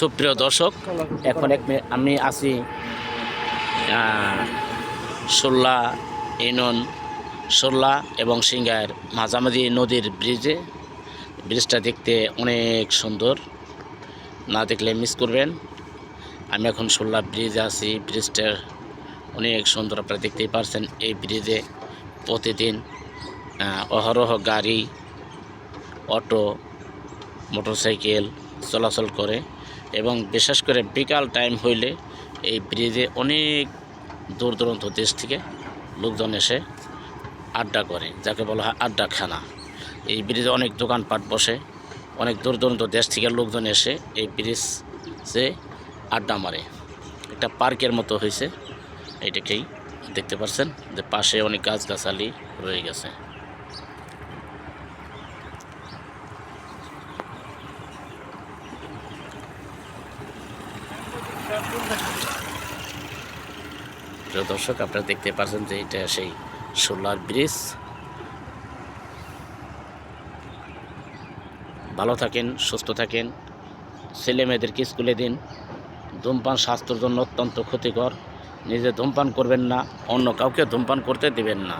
সুপ্রিয় দর্শক, এখন এক আমি আছি সোল্লা ইনন সোল্লা এবং সিঙ্গার মাঝামাঝি নদীর ব্রিজে। ব্রিজটা দেখতে অনেক সুন্দর, না দেখলে মিস করবেন। আমি এখন সোল্লা ব্রিজে আছি, ব্রিজটা অনেক সুন্দর, আপনারা দেখতেই পারছেন এই ব্রিজে প্রতিদিন অহরহ গাড়ি, অটো, মোটরসাইকেল চলাচল করে। এবং বিশেষ করে বিকাল টাইম হইলে এই ব্রিজে অনেক দূর দূরান্ত দেশ থেকে লোকজন এসে আড্ডা করে, যাকে বলা হয় আড্ডাখানা। এই ব্রিজে অনেক দোকানপাট বসে, অনেক দূর দূরান্ত দেশ থেকে লোকজন এসে এই ব্রিজে আড্ডা মারে। একটা পার্কের মতো হয়েছে এইটাকেই দেখতে পাচ্ছেন যে পাশে অনেক গাছগাছালি রয়ে গেছে। দর্শক, আপনারা দেখতে পাচ্ছেন যে এটা সেই সোলার ব্রিজ। ভালো থাকেন, সুস্থ থাকেন, ছেলে মেয়েদেরকে স্কুলে দিন। ধূমপান স্বাস্থ্যের জন্য অত্যন্ত ক্ষতিকর। নিজে ধূমপান করবেন না, অন্য কাউকে ধূমপান করতে দিবেন না।